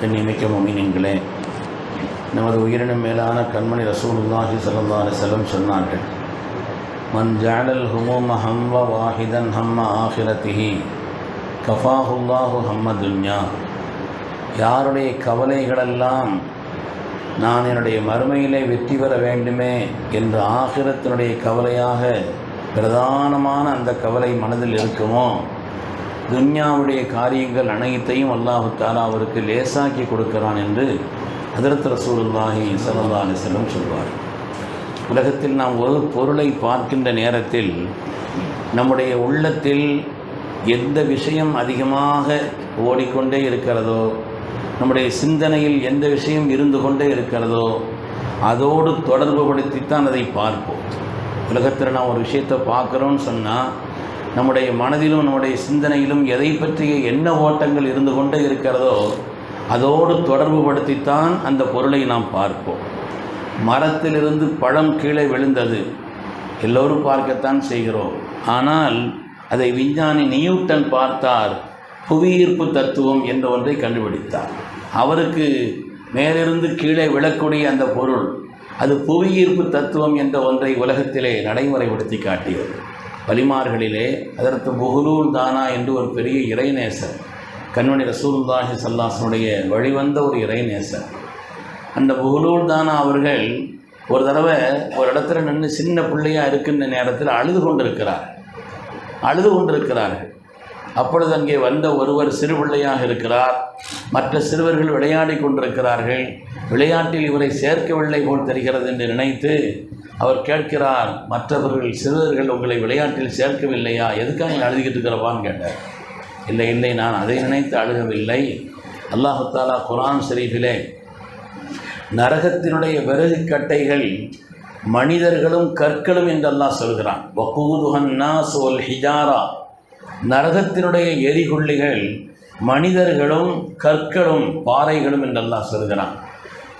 கண்ணியமிக்க மொமினின்களே நமது உயிரினம் மேலான கண்மணி ரசூல்லாஹி ஸல்லல்லாஹு செல்லம் சொன்னார்கள் மன் ஜஅலல் ஹுமூம ஹம்ம வாஹிதன் ஹம்ம ஆஹிரத்திஹி கஃபாஹுல்லாஹு ஹம்ம துன்யா யாருடைய கவலைகளெல்லாம் நான் என்னுடைய மறுமையிலே வெற்றி பெற வேண்டுமே என்ற ஆகிரத்தினுடைய கவலையாக பிரதானமான அந்த கவலை மனதில் இருக்குமோ? துன்யாவுடைய காரியங்கள் அனைத்தையும் அல்லாஹு தாலா அவருக்கு லேசாக்கி கொடுக்கிறான் என்று ஹதரத் ரசூலுல்லாஹி ஸல்லல்லாஹு அலைஹி வஸல்லம் சொல்வார் உலகத்தில் நாம் ஒரு பொருளை பார்க்கின்ற நேரத்தில் நம்முடைய உள்ளத்தில் எந்த விஷயம் அதிகமாக ஓடிக்கொண்டே இருக்கிறதோ நம்முடைய சிந்தனையில் எந்த விஷயம் இருந்து கொண்டே இருக்கிறதோ அதோடு தொடர்பு படுத்தித்தான் அதை பார்ப்போம். உலகத்தில் நாம் ஒரு விஷயத்தை பார்க்குறோன்னு சொன்னால் நம்முடைய மனதிலும் நம்முடைய சிந்தனையிலும் எதை பற்றிய என்ன ஓட்டங்கள் இருந்து கொண்டே இருக்கிறதோ அதோடு தொடர்பு படுத்தித்தான் அந்த பொருளை நாம் பார்ப்போம். மரத்திலிருந்து பழம் கீழே விழுந்தது. எல்லோரும் பார்க்கத்தான் செய்கிறோம். ஆனால் அதை விஞ்ஞானி நியூட்டன் பார்த்தார். புவியீர்ப்பு தத்துவம் என்ற ஒன்றை கண்டுபிடித்தார். அவருக்கு மேலிருந்து கீழே விழக்கூடிய அந்த பொருள் அது புவியீர்ப்பு தத்துவம் என்ற ஒன்றை உலகத்திலே நடைமுறைப்படுத்தி காட்டியது. வலிமார்களிலே அதற்கு புகலூர் தானா என்று ஒரு பெரிய இறைநேசர் கண்மணி ரசூலுல்லாஹி சல்லாசனுடைய வழிவந்த ஒரு இறைநேசர். அந்த புகழோடு தான் அவர்கள் ஒரு தடவை ஒரு இடத்துல நின்று சின்ன பிள்ளையாக இருக்கின்ற நேரத்தில் அழுது கொண்டிருக்கிறார். அழுது கொண்டிருக்கிறார்கள். அப்பொழுது அங்கே வந்த ஒருவர் சிறு பிள்ளையாக இருக்கிறார். மற்ற சிறுவர்கள் விளையாடி கொண்டிருக்கிறார்கள். விளையாட்டில் இவரை சேர்க்கவில்லை போல் தெரிகிறது என்று நினைத்து அவர் கேட்கிறார் மற்றவர்கள் சிறுவர்கள் உங்களை விளையாட்டில் சேர்க்கவில்லையா? எதுக்காக நீ அழுதுகிட்டு இருக்கிறவான்னு கேட்டார். இல்லை இல்லை நான் அதை நினைத்து அழுகவில்லை. அல்லாஹு தாலா குரான் ஷரீஃபிலே நரகத்தினுடைய விறகு கட்டைகள் மனிதர்களும் கற்களும் என்று அல்லாஹ் சொல்கிறான் சோல் நாஸ் ஹிஜாரா. நரகத்தினுடைய எரிகுள்ளிகள் மனிதர்களும் கற்களும் பாறைகளும் என்றெல்லாம் சொல்கிறான்.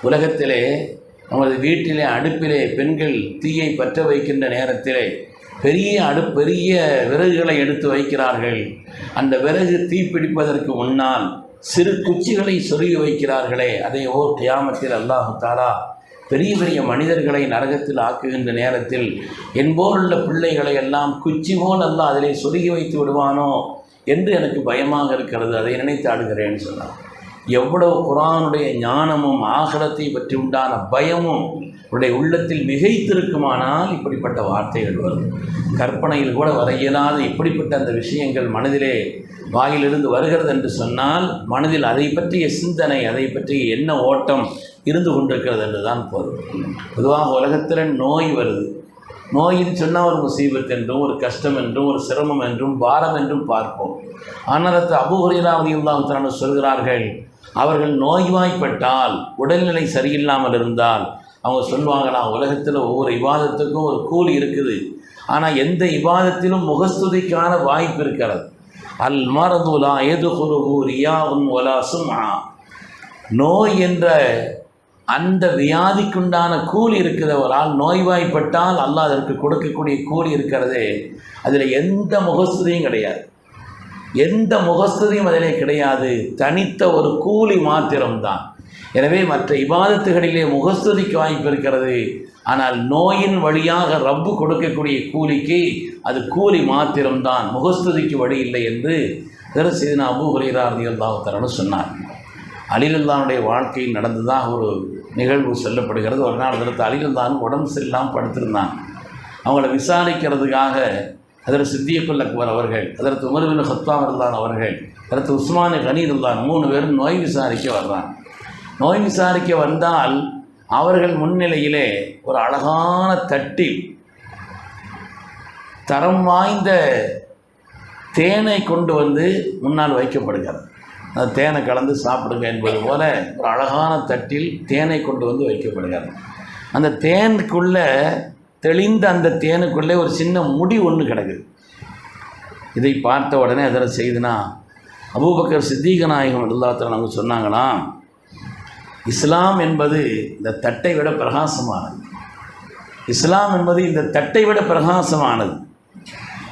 உலகத்திலே நமது வீட்டிலே அடுப்பிலே பெண்கள் தீயை பற்ற வைக்கின்ற நேரத்திலே பெரிய அடு பெரிய விறகுகளை எடுத்து வைக்கிறார்கள். அந்த விறகு தீப்பிடிப்பதற்கு முன்னால் சிறு குச்சிகளை சொருகி வைக்கிறார்களே அதை ஓர் கியாமத்தில் அல்லாஹு தாலா பெரிய பெரிய மனிதர்களை நரகத்தில் ஆக்குகின்ற நேரத்தில் என்போருள்ள பிள்ளைகளை எல்லாம் குச்சி போல் அல்ல அதிலே சொருகி வைத்து விடுவானோ என்று எனக்கு பயமாக இருக்கிறது. அதை நினைத்து ஆடுகிறேன்னு சொன்னார் எவ்வளவு குரானுடைய ஞானமும் ஆகலத்தை பற்றி உண்டான பயமும் உடைய உள்ளத்தில் மிகைத்திருக்குமானால் இப்படிப்பட்ட வார்த்தைகள் வரும். கற்பனையில் கூட வர இயலாத இப்படிப்பட்ட அந்த விஷயங்கள் மனதிலே வாயிலிருந்து வருகிறது என்று சொன்னால் மனதில் அதை பற்றிய சிந்தனை அதை பற்றிய என்ன ஓட்டம் இருந்து கொண்டிருக்கிறது என்று தான் பொருள். பொதுவாக உலகத்தில் நோய் வருது. நோயின்னு சொன்னால் ஒரு முசீபத் என்றும் ஒரு கஷ்டம் என்றும் ஒரு சிரமம் என்றும் பாரம் என்றும் பார்ப்போம். ஆனால் அது அபுஹுரிலாவதியுல்லாஹான சொல்கிறார்கள் அவர்கள் நோய்வாய்ப்பட்டால் உடல்நிலை சரியில்லாமல் இருந்தால் அவங்க சொல்லுவாங்களாம் உலகத்தில் ஒவ்வொரு விவாதத்துக்கும் ஒரு கூலி இருக்குது. ஆனால் எந்த விவாதத்திலும் முகஸ்துதிக்கான வாய்ப்பு இருக்கிறது. அல் மரதுலா ஏது குருகு ரியாவும் ஒலா சும்மா நோய் என்ற அந்த வியாதிக்குண்டான கூலி இருக்கிறவரால் நோய்வாய்ப்பட்டால் அல்லாஹ் அதற்கு கொடுக்கக்கூடிய கூலி இருக்கிறதே. அதில் எந்த முகஸ்துதியும் கிடையாது. எந்த முகஸ்துதியும் அதிலே கிடையாது. தனித்த ஒரு கூலி மாத்திரம்தான். எனவே மற்ற இபாதத்துகளிலே முகஸ்துதிக்கு வாய்ப்பு இருக்கிறது. ஆனால் நோயின் வழியாக ரப்பு கொடுக்கக்கூடிய கூலிக்கு அது கூலி மாத்திரம்தான். முகஸ்துதிக்கு வழி இல்லை என்று திருசீனா அபு ஹுரேரா அல்லாஹத்தரனு சொன்னார். அலிலுல்லானுடைய வாழ்க்கையில் நடந்துதான் ஒரு நிகழ்வு சொல்லப்படுகிறது. ஒரு நாள் அதற்கு அலிலுல்லான் உடம்பு சரியில்லாமல் படுத்திருந்தான் அவங்கள விசாரிக்கிறதுக்காக அதற்கு சித்தியக்குல் அக்பர் அவர்கள் அதற்கு உமர்வின் ஹத்தாம் இருந்தான் அவர்கள் அதற்கு உஸ்மானு கனீர் இருந்தான் மூணு பேரும் நோய் விசாரிக்க வர்றான் நோய் விசாரிக்க வந்தால் அவர்கள் முன்னிலையிலே ஒரு அழகான தட்டில் தரம் வாய்ந்த தேனை கொண்டு வந்து முன்னால் வைக்கப்படுகிறது அந்த தேனை கலந்து சாப்பிடுங்க என்பது போல ஒரு அழகான தட்டில் தேனை கொண்டு வந்து வைக்கப்படுகிறது. அந்த தேனுக்குள்ளே தெளிந்த அந்த தேனுக்குள்ளே ஒரு சின்ன முடி ஒன்று கிடக்குது. இதை பார்த்த உடனே அதில் செய்துனா அபூபக்கர் சித்தீக நாயகம் எல்லாத்தில் அவங்க சொன்னாங்களாம் இஸ்லாம் என்பது இந்த தட்டை விட பிரகாசமானது. இஸ்லாம் என்பது இந்த தட்டை விட பிரகாசமானது.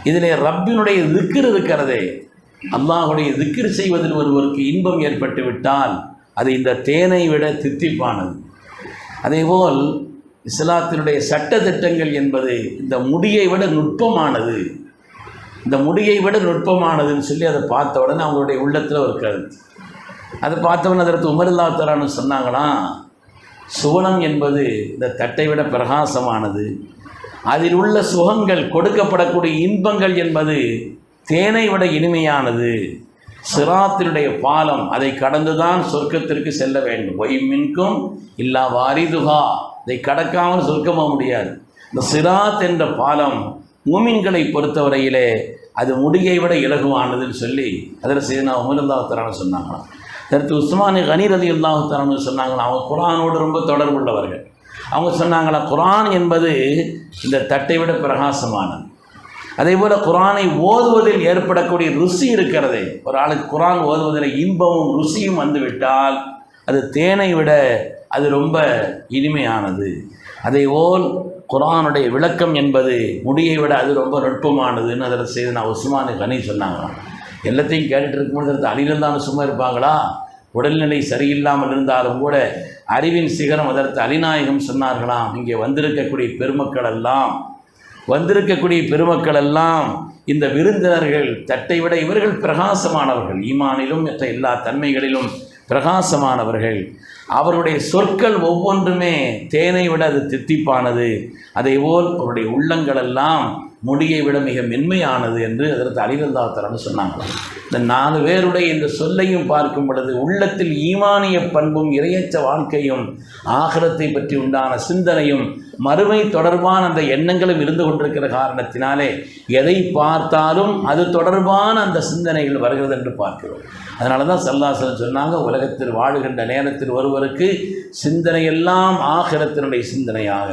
இதில் ரப்பினுடைய திக்கர் இருக்கிறதே அல்லாஹுடைய திக்கிர் செய்வதில் ஒருவருக்கு இன்பம் ஏற்பட்டு விட்டால் அது இந்த தேனை விட தித்திப்பானது. அதேபோல் இஸ்லாத்தினுடைய சட்ட திட்டங்கள் என்பது இந்த முடியை விட நுட்பமானது. இந்த முடியை விட நுட்பமானதுன்னு சொல்லி அதை பார்த்த உடனே அவங்களுடைய உள்ளத்தில் ஒரு கருத்து. அதை பார்த்தவன் அதற்கு உமரில்லா தரான்னு சொன்னாங்கன்னா சுவனம் என்பது இந்த தட்டை விட பிரகாசமானது. அதில் உள்ள சுகங்கள் கொடுக்கப்படக்கூடிய இன்பங்கள் என்பது தேனை விட இனிமையானது. சிராத்தினுடைய பாலம் அதை கடந்துதான் சொர்க்கத்திற்கு செல்ல வேண்டும். ஒய்மின்கும் இல்லா வாரிதுகா. இதை கடக்காமல் சொர்க்கமாக முடியாது. இந்த சிராத் என்ற பாலம் மூமின்களை பொறுத்தவரையிலே அது முடியை விட இலகுவானதுன்னு சொல்லி அதில் சீனா உமரல்லாத்தரான சொன்னாங்களாம் அடுத்து உஸ்மானி கனீரதி அலி சொன்னாங்களா அவங்க குரானோடு ரொம்ப தொடர்புள்ளவர்கள். அவங்க சொன்னாங்களா குரான் என்பது இந்த தட்டை விட பிரகாசமானது. அதே போல் குரானை ஓதுவதில் ஏற்படக்கூடிய ருசி இருக்கிறதே. ஒரு ஆளுக்கு குரான் ஓதுவதில் இன்பமும் ருசியும் வந்துவிட்டால் அது தேனை விட அது ரொம்ப இனிமையானது. அதே போல் குரானுடைய விளக்கம் என்பது முடியை விட அது ரொம்ப நுட்பமானதுன்னு அதில் செய்து நான் உஸ்மானு கனி சொன்னாங்களாம் எல்லாத்தையும் கேட்டுட்டு இருக்கும்போது அழிலிருந்தாலும் சும்மா இருப்பாங்களா? உடல்நிலை சரியில்லாமல் இருந்தாலும் கூட அறிவின் சிகரம் அதற்கு அலிநாயகம் சொன்னார்களாம். இங்கே வந்திருக்கக்கூடிய பெருமக்கள் எல்லாம் வந்திருக்கக்கூடிய பெருமக்கள் எல்லாம் இந்த விருந்தினர்கள் தட்டை விட இவர்கள் பிரகாசமானவர்கள். ஈமானிலும் மற்ற எல்லா தன்மைகளிலும் பிரகாசமானவர்கள். அவருடைய சொற்கள் ஒவ்வொன்றுமே தேனை விட அது தித்திப்பானது. அதேபோல் அவருடைய உள்ளங்களெல்லாம் முடியை விட மிக மென்மையானது என்று அதற்கு அலிரந்தாத்தரன் சொன்னாங்க. இந்த நாலு பேருடைய இந்த சொல்லையும் பார்க்கும் பொழுது உள்ளத்தில் ஈமானிய பண்பும் இரையச்ச வாழ்க்கையும் ஆகரத்தை பற்றி உண்டான சிந்தனையும் மறுமை தொடர்பான அந்த எண்ணங்களும் இருந்து கொண்டிருக்கிற காரணத்தினாலே எதை பார்த்தாலும் அது தொடர்பான அந்த சிந்தனைகள் வருகிறது என்று பார்க்கிறோம். அதனால தான் சல்லாசன் சொன்னாங்க உலகத்தில் வாழுகின்ற நேரத்தில் ஒருவருக்கு சிந்தனையெல்லாம் ஆகிரத்தினுடைய சிந்தனையாக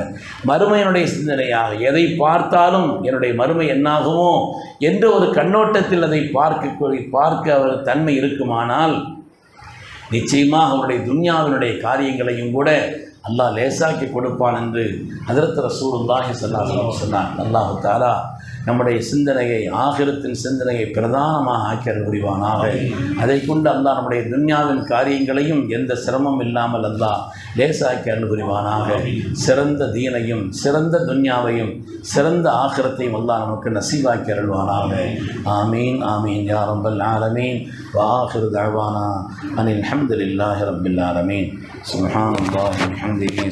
மறுமையினுடைய சிந்தனையாக. எதை பார்த்தாலும் என்னுடைய மறுமை என்னாகுமோ என்ற ஒரு கண்ணோட்டத்தில் அதை பார்க்க பார்க்க அவர் தன்மை இருக்குமானால் நிச்சயமாக அவருடைய துன்யாவினுடைய காரியங்களையும் கூட அல்லாஹ் லேசாக்கி கொடுப்பான் என்று ஹதரத் ரசூலுல்லாஹி ஸல்லல்லாஹு சொன்னான் அல்லாஹு தாலா நம்முடைய சிந்தனையை ஆகிரத்தின் சிந்தனையை பிரதானமாக ஆக்கியர் புரிவானாக. அதை கொண்டு அந்த நம்முடைய துன்யாவின் காரியங்களையும் எந்த சிரமம் இல்லாமல் அல்லா லேசாக்கி அருள் புரிவானாக. சிறந்த தீனையும் சிறந்த துன்யாவையும் சிறந்த ஆகிரத்தையும் அல்லா நமக்கு நசீவாக்கி அருள்வானாக. ஆமீன் ஆமீன் யாரம்பல் ஆலமீன். வாஹிரு தஅவானா அனில் அஹமதுல்லாஹி ரப்பில் ஆலமீன். சுஹான் வபிஹம்திஹி